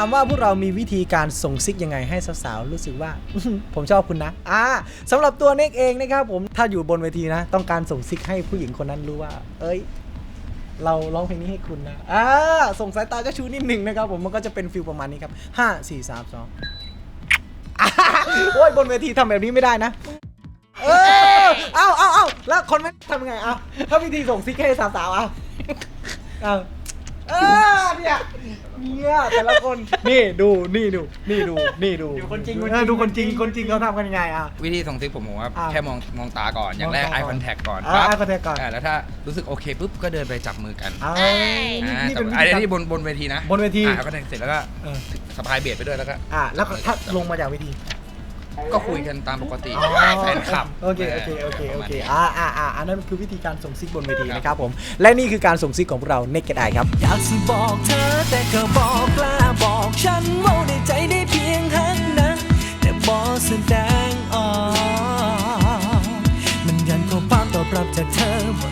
ามว่าพวกเรามีวิธีการส่งซิกยังไงให้สาวๆรู้สึกว่า ผมชอบคุณนะอ่าสำหรับตัวเน็กเองนะครับผมถ้าอยู่บนเวทีนะ ต้องการส่งซิกให้ผู้หญิงคนนั้นรู้ว่า เอ้ย เราร้องเพลงนี้ให้คุณนะอ่าส่งสายตาเจ้าชู้นิดหนึ่งนะครับผมมันก็จะเป็นฟิลประมาณนี้ครับห้าสี่สามสองโอ้ยบนเวทีทำแบบนี้ไม่ได้นะเออเอาเอาเอาแล้วคนไม่ทำยังไงเอาถ้าวิธีส่งซิกให้สาวๆเอาเอา เออเนี่ยเนี่ยแต่ละคนนี่ดูนี่ดูนี่ดูนี่ดูดูคนจริง เออดูคนจริงคนจริงเขาทำกันยังไงอะ วิธีส่งซิกผมผมว่าอ่าแค่มองมองตาก่อน อย่างแรก มองตาก่อน eye contact ก่อนอ่า eye contact ก่อนาแล้วถ้ารู้สึกโอเคปุ๊บก็เดินไปจับมือกันเอาอ่านี่แต่เป็นวิอันธีการนี้บนบนเวทีนะบนเวที อ่า eye contact เสร็จแล้วก็เออ สะพายเบียดไปด้วยแล้วก็ อะแล้วก็ถ้าลงมาจากเวที ก็คุยกันตามปกติอ๋อแฟนคลับโอเคโอเคโอเคโอเคประมาณนี้อ่าอ่าอ่าอันนั้นคือวิธีการส่งซิกบนเวทีนะครับผม และนี่คือการส่งซิกของพวกเรา Naked Eye ครับ อยากจะบอกเธอแต่ก็บอกกล้าบอกฉันว่าในใจได้เพียงหักนะ แต่บอกแสดงออกมันยันข้อความตอบรับจากเธอว่า